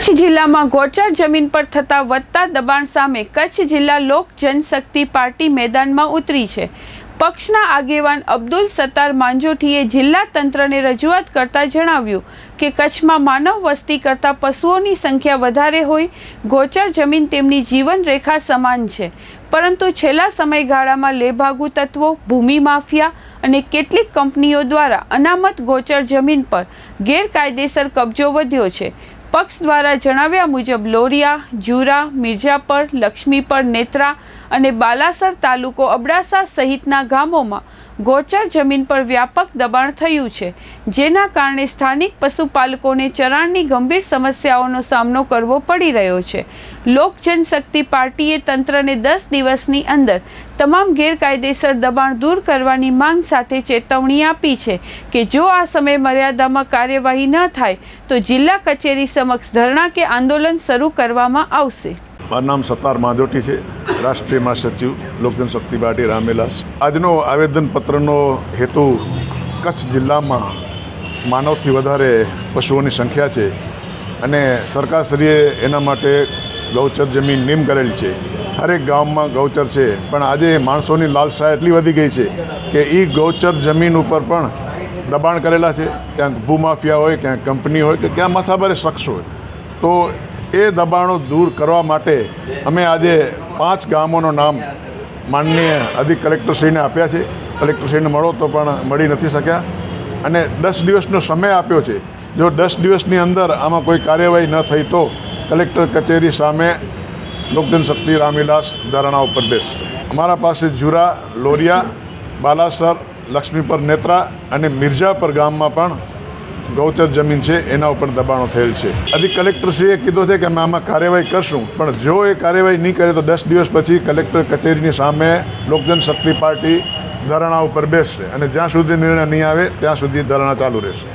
કચ્છ જિલ્લામાં ગોચર જમીન પર થતા વધતા દબાણ સામે કચ્છ જિલ્લા લોક જનશક્તિ પાર્ટી મેદાનમાં ઉતરી છે. પક્ષના આગેવાન અબ્દુલ સત્તાર માંજોઠીએ જિલ્લા તંત્રને રજૂઆત કરતા જણાવ્યું કે કચ્છમાં માનવ વસ્તી કરતાં પશુઓની સંખ્યા વધારે હોય, ગોચર જમીન તેમની જીવનરેખા સમાન છે. પરંતુ છેલ્લા સમયગાળામાં લેભાગુ તત્વો, ભૂમિ માફિયા અને કેટલીક કંપનીઓ દ્વારા અનામત ગોચર જમીન પર ગેરકાયદેસર કબજો વધ્યો છે. પક્ષ દ્વારા જણાવ્યા મુજબ લોરિયા, જુરા મિર્જાપર લક્ષ્મીપર, નેત્રા અને બાલાસર તાલુકો અબડાસા સહિતના ગામોમાં ગોચર જમીન પર વ્યાપક દબાણ થયું છે, જેના કારણે સ્થાનિક પશુપાલકોને ચરાણની ગંભીર સમસ્યાઓનો સામનો કરવો પડી રહ્યો છે. લોક જનશક્તિ પાર્ટીએ તંત્રને દસ દિવસની અંદર તમામ ગેરકાયદેસર દબાણ દૂર કરવાની માંગ સાથે ચેતવણી આપી છે કે જો આ સમય મર્યાદામાં કાર્યવાહી ન થાય, તો જિલ્લા કચેરી સમક્ષ ધરણા કે આંદોલન શરૂ કરવામાં આવશે. મારું નામ સત્તાર માધોટી છે. રાષ્ટ્રીય મહાસચિવ લોકજનશક્તિ પાર્ટી રામવિલાસ. આજનો આવેદનપત્રનો હેતુ કચ્છ જિલ્લામાં માનવથી વધારે પશુઓની સંખ્યા છે અને સરકારશ્રીએ એના માટે ગૌચર જમીન નિમ કરેલી છે. હરેક ગામમાં ગૌચર છે. પણ આજે માણસોની લાલસા એટલી વધી ગઈ છે કે એ ગૌચર જમીન ઉપર પણ દબાણ કરેલા છે, ક્યાંક ભૂમાફિયા હોય, ક્યાંક કંપની હોય કે ક્યાં માથાભારે શખ્સ હોય. તો એ દબાણો દૂર કરવા માટે અમે આજે પાંચ ગામોનું નામ માનનીય અધિક કલેક્ટરશ્રીને આપ્યા છે. કલેક્ટરશ્રીને મળો તો પણ મળી નથી શક્યા. અને દસ દિવસનો સમય આપ્યો છે. જો દસ દિવસની અંદર આમાં કોઈ કાર્યવાહી ન થઈ તો કલેક્ટર કચેરી સામે લોકજનશક્તિ રામવિલાસ ધરણા ઉપર બેસશે. અમારા પાસે જુરા, લોરિયા, બાલાસર લક્ષ્મીપર નેત્રા અને મિર્જાપર ગામમાં પણ ગૌચર જમીન છે, એના ઉપર દબાણો થયેલ છે. અધિક કલેક્ટરશ્રીએ કીધું છે કે અમે આમાં કાર્યવાહી કરશું, પણ જો એ કાર્યવાહી નહીં કરે તો દસ દિવસ પછી કલેક્ટર કચેરીની સામે લોકજનશક્તિ પાર્ટી ધરણા ઉપર બેસશે અને જ્યાં સુધી નિર્ણય નહીં આવે, ત્યાં સુધી ધરણા ચાલુ રહેશે.